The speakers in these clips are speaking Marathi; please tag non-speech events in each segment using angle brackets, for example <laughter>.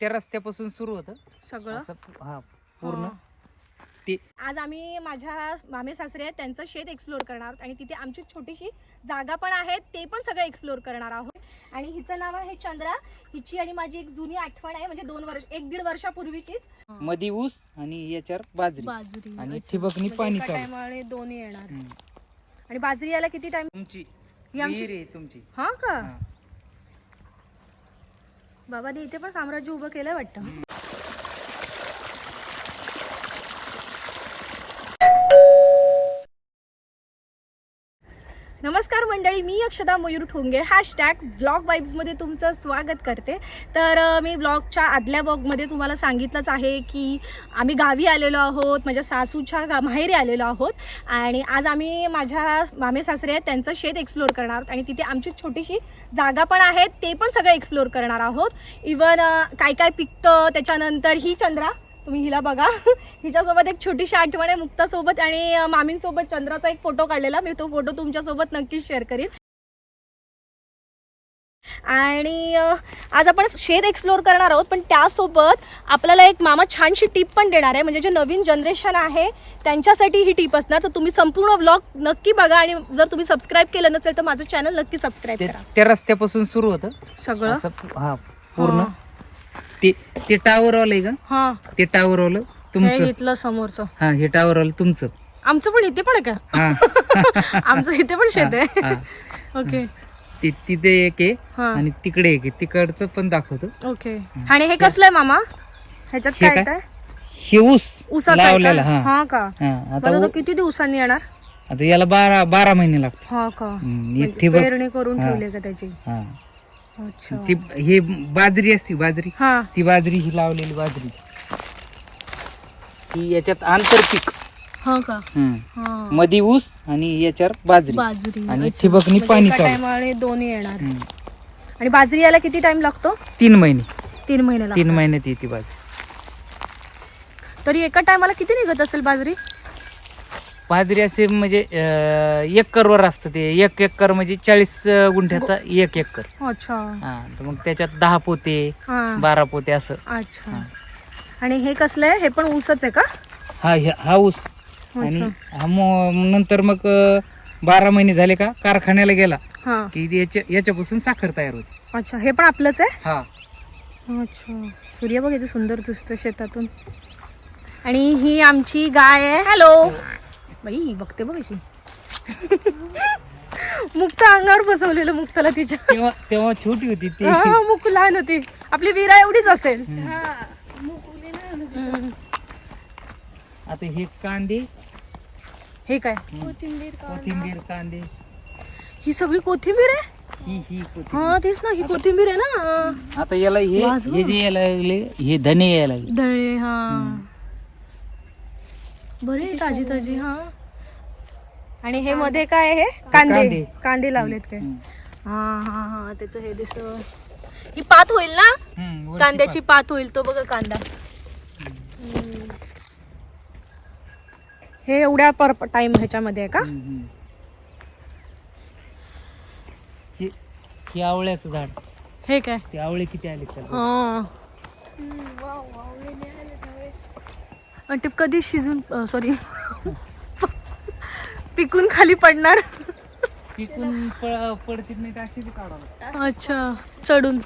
त्या रस्त्यापासून सुरू होतं. सगळं? असं हा पूर्ण. हा. ते आज आम्ही माझ्या मामे सासरे आहेत त्यांचं शेत एक्सप्लोर करणार आहोत आणि तिथे आमची छोटीशी जागा पण आहे ते पण सगळं एक्सप्लोर करणार आहोत. आणि हिचं नाव आहे चंद्रा. हिची आणि माझी एक जुनी आठवण आहे म्हणजे दोन वर्ष एक दीड वर्षापूर्वीचीच. मधी ऊस आणि याच्यावर बाजरी. बाजरी आणि अच्छा. ठिबकनी म्हणजे पाणी एका चालू. टायमाने दोन्ही येणार. हम्म. आणि बाजरी यायला किती टाइम तुमची ही आमची- विहीर आहे तुमची. हा का? हा. बाबाने इथे पण साम्राज्य उभं केलंय वाटतं. नमस्कार मंडळी मी अक्षदा मयूर ठोंगे हॅशटॅग ब्लॉग वाईब्समध्ये तुमचं स्वागत करते. तर मी ब्लॉगच्या आदल्या ब्लॉगमध्ये तुम्हाला सांगितलंच आहे की आम्ही गावी आलेलो आहोत माझ्या सासूच्या गा माहेरी आलेलो आहोत आणि आज आम्ही माझ्या मामे सासरे आहेत त्यांचं शेत एक्सप्लोर करणार आहोत आणि तिथे आमची छोटीशी जागा पण आहे ते पण सगळं एक्सप्लोर करणार आहोत. इवन काय काय पिकतं त्याच्यानंतर ही चंद्रा तुम्ही हिला बघा. <laughs> हिच्यासोबत एक छोटीशी आठवण आहे मुक्तासोबत आणि मामींसोबत. चंद्राचा एक फोटो काढलेला. मी तो फोटो तुमच्यासोबत नक्कीच शेअर करीन. आणि आज आपण शेत एक्सप्लोर करणार आहोत. पण त्यासोबत आपल्याला एक मामा छानशी टीप पण देणार आहे. म्हणजे जे नवीन जनरेशन आहे त्यांच्यासाठी ही टीप असणार. तर तुम्ही संपूर्ण ब्लॉग नक्की बघा. आणि जर तुम्ही सबस्क्राईब केलं नसेल तर माझं चॅनल नक्की सबस्क्राईब करा. त्या रस्त्यापासून सुरू होतं. सगळं? हा पूर्ण. ते ते टावर वालं का? हा. ते टावर वालं तुमचं. इथलं समोरचं. हा हे टावर वालं तुमचं. आमचं पण इथे पण आहे का? हा. <laughs> आमचं इथे पण शेत आहे. हा. ओके. ते तिथे एक आहे हा. आणि तिकडे एक आहे. तिकडचं पण दाखवतो. ओके. आणि हे कसलं आहे मामा? ह्याच्यात हे काय काय? हे ऊस आहे लावलेला? हा. हा का? हा आता तो ऊ- किती दिवसांनी येणार? आता याला बारा बारा महिने लागतात. हा का? हम्म, म्हणजे एक ठिबक पेरणी करून हा. ठेवली का त्याची? हा. ती हे बाजरी असती बाजरी. हा. ती बाजरी ही लावलेली बाजरी. ही याच्यात आंतरपीक हा का? हम्म. हा. मधी ऊस आणि याच्यावर बाजरी. बाजरी. आणि अच्छा. ठिबकनी म्हणजे पाणी एका चालू. टायमाने दोन्ही येणार. हम्म. आणि बाजरी यायला किती टाइम लागतो? तीन महिने. तीन महिने तीन लागतात महिन्यात येते बाजरी. तरी एका टायमाला किती निघत असेल बाजरी? बाजरी असे म्हणजे अं, एकरवर असतं ते. एक एकर म्हणजे चाळीस गुंठ्याचा एक एकर. अच्छा. हा तर मग त्याच्यात दहा पोते हा. बारा पोते असं. अच्छा. हा. आणि हे कसलं आहे? हे पण ऊसच आहे का? हा हे- हा ऊस. आणि अच्छा हा नंतर मग अं, बारा महिने झाले का कारखान्याला गेला हा. की याच्या याच्यापासून साखर तयार होते. अच्छा हे पण आपलंच आहे? हा. अच्छा. सूर्य बघ किती सुंदर दिसतो शेतातून. आणि ही आमची गाय आहे. हॅलो बाई बघते बघ अशी. <laughs> मुक्त अंगावर बसवलेलं मुक्ताला तिच्या. तेव्हा तेव्हा छोटी होती ती. हा, मुक लहान होती. आपली विरा एवढीच असेल. हम्म. आता हे कांदे. हे काय? कोथिंबीर कांदे. ही सगळी कोथिंबीर आहे? ही ही कोथिंबीर. हा तेच ना ही कोथिंबीर आहे ना. आता याला हे हे जे यायला लागले हे धने यायला लागले. दळे हा. बरे ताजी ताजी हा. आणि हे मध्ये काय आहे? हे कांदे. कांदे. लावलेत काय. हा हा हा. त्याच हे दिसत. ही पात होईल ना? कांद्याची पात. होईल तो बघा कांदा. हे एवढ्या पर टाइम ह्याच्यामध्ये आहे का? आवळ्याचं झाड. हे काय? ते आवळे किती आले? हा. आणि ते कधी शिजून सॉरी पिकून खाली पडणार. पिकून प- पडतीत नाही काढावं. अच्छा चढून.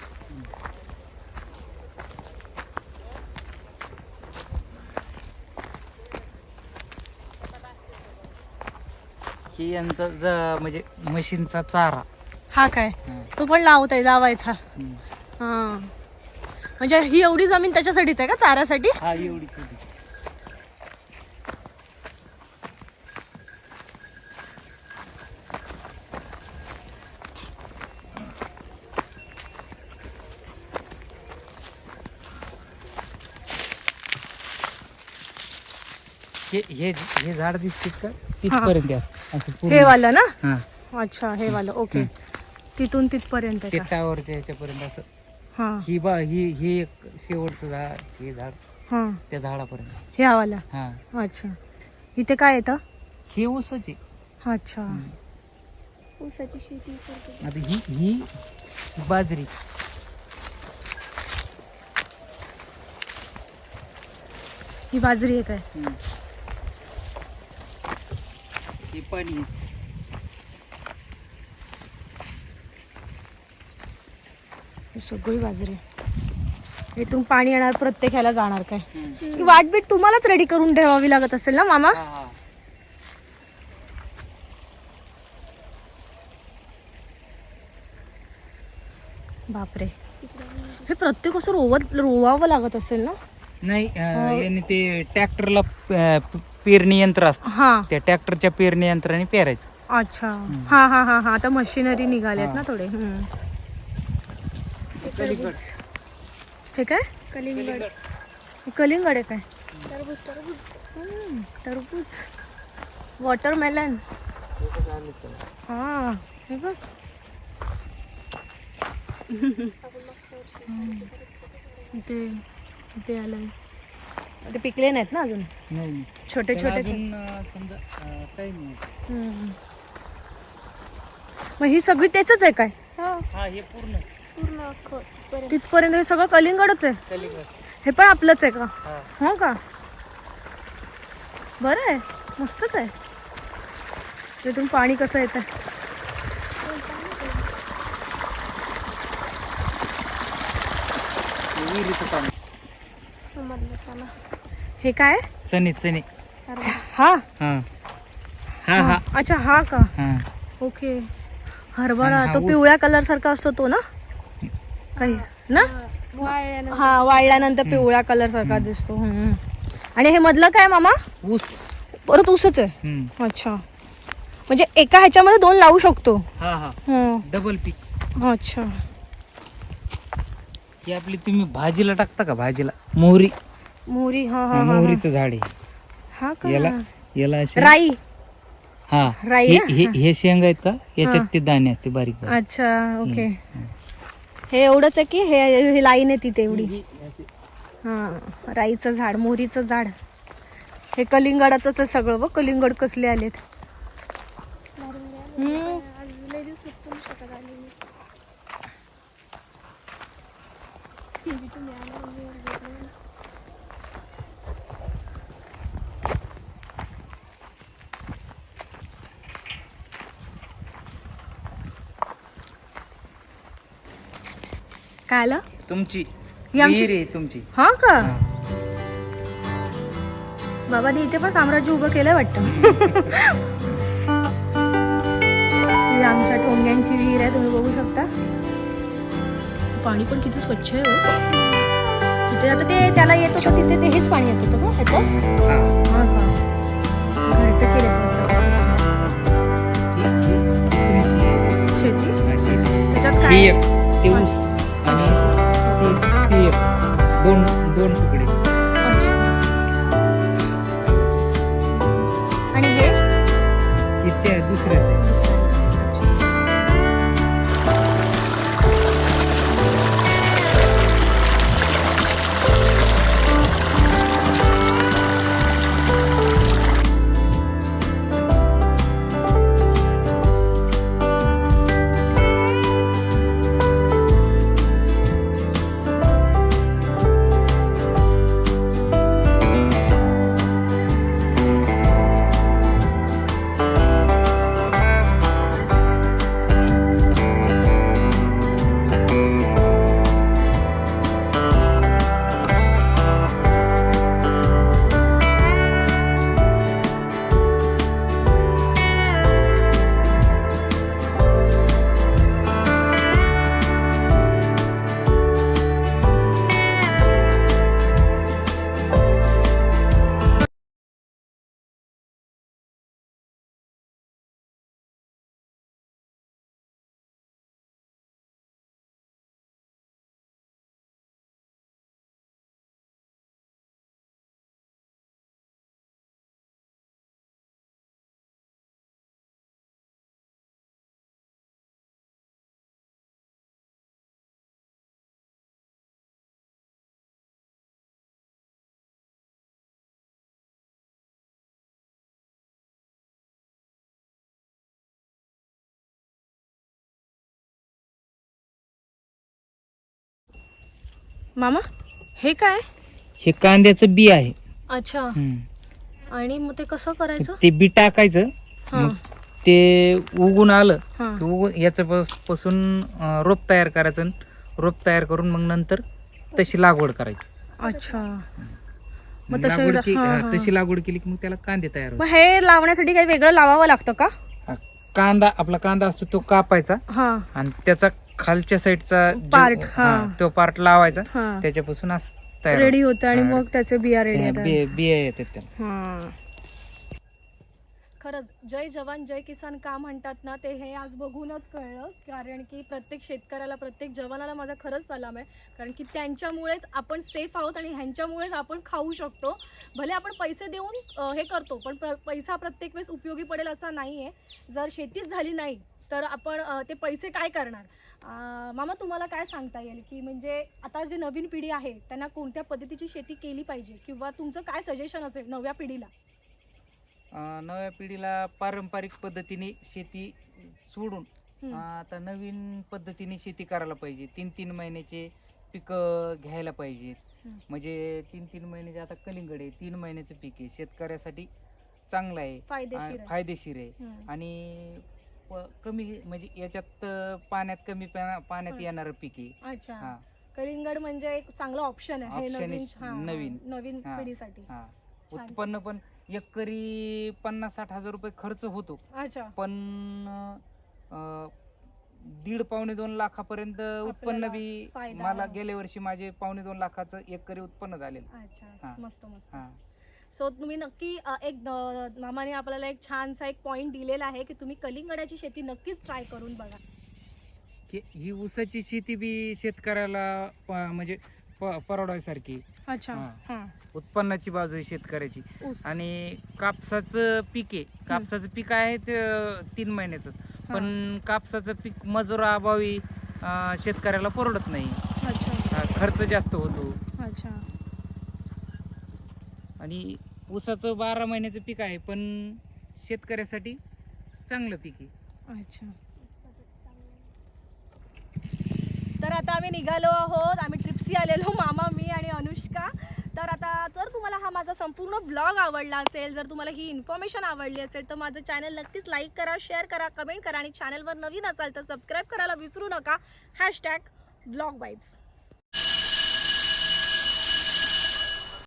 हे यांचा ज- म्हणजे म्हशींचा चारा. हा काय. तो पण लावताय लावायचा. हा. म्हणजे ही एवढी जमीन त्याच्यासाठीच आहे का चाऱ्यासाठी? हा एवढी हे हे हे झाड दिसते का? तिथपर्यंत आहे. असं पूर्ण. हे वालं ना? हा. अच्छा हे वालं. ओके. तिथून तिथपर्यंत ते का? टावरच्या ह्याच्यापर्यंत असं. हा. ही बा ही ही एक शेवटचं झाड हे झाड. हा. त्या झाडापर्यंत. हे वाला? हा. अच्छा. इथे काय येतं? हे ऊसच आहे. अच्छा. ऊसाची शेती करतो. आता ही ही बाजरी. ही बाजरी आहे. काय हे पाणी ही सगळी बाजरी. इथून पाणी येणार प्रत्येक ह्याला जाणार काय? ही वाटबीट तुम्हालाच रेडी करून ठेवावी लागत असेल ना मामा? बापरे. हे प्रत्येक असं रोवत रोवावं लागत असेल ना? नाही अं, याने ते ट्रॅक्टरला पेरणी यंत्र असतं. हा. त्या ट्रॅक्टरच्या पेरणी यंत्राने पेरायचं. अच्छा. हा हा हा हा. आता मशिनरी निघाल्यात ना थोडे. हम्म. हे काय? कलिंगड. हे कलिंगड आहे काय? टरबूज टरबूज. हम्म, टरबूज. वॉटरमेलन. हा हे बघ. <laughs> इथे इथे आलंय. ते पिकले नाहीत ना अजून? नाही छोटे त्याला छोटे अजून, अं, समजा अं, काही नाही हम्म. मग ही सगळी त्याच आहे काय? हा. हा हे पूर्ण. पूर्ण अख्खं पर्यंत तिथपर्यंत हे सगळं कलिंगडच आहे? कलिंगड. हे पण आपलंच आहे का? हा. हो का? बरं आहे. मस्तच आहे. तिथून पाणी कसं येतं हे विहिरीचं पाणी. मधलं हे काय? चणे चणे. हा? हा. हा हा. अच्छा हा का? हा. ओके. हरभरा तो. पिवळ्या कलर सारखा असतो तो ना? काही. ना? हा वाळल्यानंतर पिवळ्या कलर सारखा दिसतो. आणि हे मधलं काय मामा? ऊस. परत ऊसच आहे. अच्छा. म्हणजे एका ह्याच्यामध्ये दोन लावू शकतो. हा हा. हं. डबल पीक अच्छा. ही आपली तुम्ही भाजीला टाकता का भाजीला? मोहरी. मोहरी हा हा, हा हा, हा. मोहरीचं झाड आहे. हा का? याला याला राई. हा. राई हे ना? हे- हे. शेंग आहेत का? याच्यात. ते दाणे असते बारीक बारीक. अच्छा ओके. हे एवढंच आहे की हे हे लाईन आहे ती तेवढी? हा राईचं झाड मोहरीचं झाड. हे कलिंगडाचंच आहे सगळं बघ कलिंगड कसले आलेत. हम्म. आज लय दिवसात तुम्ही शेतात आले मी ती बी तुम्ही आला मी भेटलो नाही. काय आलं तुमची. ही आमची- विहीर आहे तुमची. हा का? बाबाने इथे पण साम्राज्य उभं केलंय वाटतं. ही आमच्या ठोंग्यांची विहीर आहे तुम्ही बघू शकता. पाणी पण किती स्वच्छ आहे हो. तिथे आता ते त्याला येत होतं तिथे ते हेच पाणी येत होतं का? हा. हा. केलं ही- ही तुमची आहे. शेती? हा. त्याच्यात ही काय? एक ते ऊस. आणि ती- एक दोन दोन तुकडे. आणि हे? हे त्या दुसऱ्याच. आहे मामा? हे काय? हे कांद्याचं बी आहे. अच्छा. हम्म. आणि मग ते कसं करायचं? ते बी टाकायचं. हा. मग ते उगून आलं हा. की उगून याच्यापासून अं, रोप तयार करायचं आणि रोप तयार करून मग नंतर तशी लागवड करायची. अच्छा. मग तशी लागवड के- हा, हा, हा. तशी लागवड केली की मग त्याला कांदे तयार मग हे लावण्यासाठी काही वेगळं लावावं लागतं का? कांदा आपला कांदा असतो तो कापायचा हा. आणि त्याचा खालच्या साईडचा तो पार्ट लावायचा. त्याच्यापासून असं तयार रेडी होतं. आणि. मग त्याचे बिया रेडी बिया येतात हा. खरंच जय जवान जय किसान का म्हणतात ना ते हे आज बघूनच कळलं. कारण की प्रत्येक शेतकऱ्याला प्रत्येक जवानाला माझा खरंच सलाम आहे. कारण की त्यांच्यामुळेच आपण सेफ आहोत आणि ह्यांच्यामुळेच आपण खाऊ शकतो. भले आपण पैसे देऊन हे करतो पण पैसा प्रत्येक वेळेस उपयोगी पडेल असा नाही आहे जर शेतीच झाली नाही तर आपण ते पैसे काय करणार? मामा तुम्हाला काय सांगता येईल की म्हणजे आता जी नवीन पिढी आहे त्यांना कोणत्या पद्धतीची शेती केली पाहिजे? किंवा तुमचं काय सजेशन असेल नव्या पिढीला? नव्या पिढीला पारंपरिक पद्धतीने शेती सोडून आता नवीन पद्धतीने शेती करायला पाहिजे. तीन तीन महिन्याचे पिकं घ्यायला पाहिजेत. म्हणजे तीन तीन महिन्याचे आता कलिंगड आहे तीन महिन्याचं पीक आहे. शेतकऱ्यासाठी चांगलं आहे. फायदेशीर आहे. फायदेशीर आहे. हम्म. आणि प- कमी म्हणजे याच्यात अं, पाण्यात कमी पा- पाण्यात हा. येणारं पीक आहे अच्छा हा कलिंगड म्हणजे एक चांगला ऑप्शन आहे Option नवीन हा, हा, नवीन. नवीन हा. पिढीसाठी हा. उत्पन्न पण एकरी पन्नास साठ हजार रुपये खर्च होतो अच्छा पण अं, दीड पावणे दोन लाखापर्यंत उत्पन्न बी फायदा मला. गेल्या वर्षी माझे पावणे दोन लाखाचं एकरी उत्पन्न झालेलं अच्छा हा. मस्त मस्त हा सो तुम्ही नक्की एक मामाने आपल्याला एक छानसा एक पॉइंट दिलेला आहे की तुम्ही कलिंगडाची शेती नक्कीच ट्राय करून बघा. की ही ऊसाची शेती बी शेतकऱ्याला म्हणजे परवडायसारखी. अच्छा उत्पन्नाची बाजू आहे शेतकऱ्याची. आणि कापसाचं पीक आहे. कापसाचं पीक आहे ते तीन महिन्याचं. पण कापसाचं पीक मजुराअभावी शेतकऱ्याला परवडत नाही. खर्च जास्त होतो. अच्छा. आणि ऊसाचं बारा महिन्याचं पीक आहे पण शेतकऱ्यासाठी चांगलं पीक आहे. अच्छा. तर आता आम्ही निघालो आहोत. आम्ही ट्रिप्सी आलेलो मामा मी आणि अनुष्का. तर आता जर तुम्हाला हा माझा संपूर्ण ब्लॉग आवडला असेल जर तुम्हाला ही इन्फॉर्मेशन आवडली असेल तर माझं चॅनल नक्कीच लाईक करा शेअर करा कमेंट करा आणि चॅनलवर नवीन असाल तर सबस्क्राईब करायला विसरू नका. Hashtag blog vibes